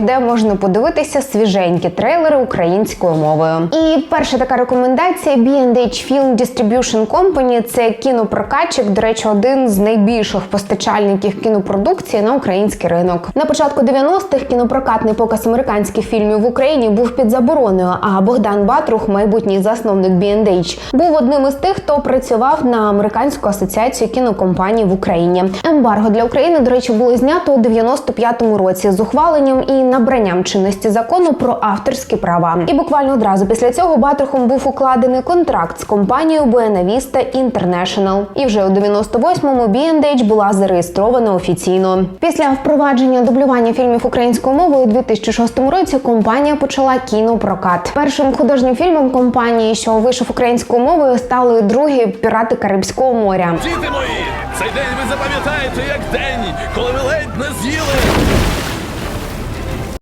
де можна подивитися свіженькі трейлери українською мовою. І перша така рекомендація B&H Film Distribution Company – це кінопрокатчик, до речі, один з найбільших постачальників кінопродукції на український ринок. На початку 90-х кінопрокатний показ американських фільмів в Україні був під забороною. А Богдан Батрух, майбутній засновник B&H, був одним із тих, хто працював на американську асоціацію кінокомпаній в Україні. Ембарго для України, до речі, було знято у 95-му році з ухваленням і набранням чинності закону про авторські права. І буквально одразу після цього Батрухом був укладений контракт з компанією Buena Vista International. І вже у 98-му B&H була зареєстрована офіційно. Після впровадження дублювання фільмів українською мовою у 2006 році компанія почала кінопрокат. Першим художнім фільмом компанії, що вийшов українською мовою, стали другі пірати Карибського моря. Діти мої, цей день ви запам'ятаєте як день, коли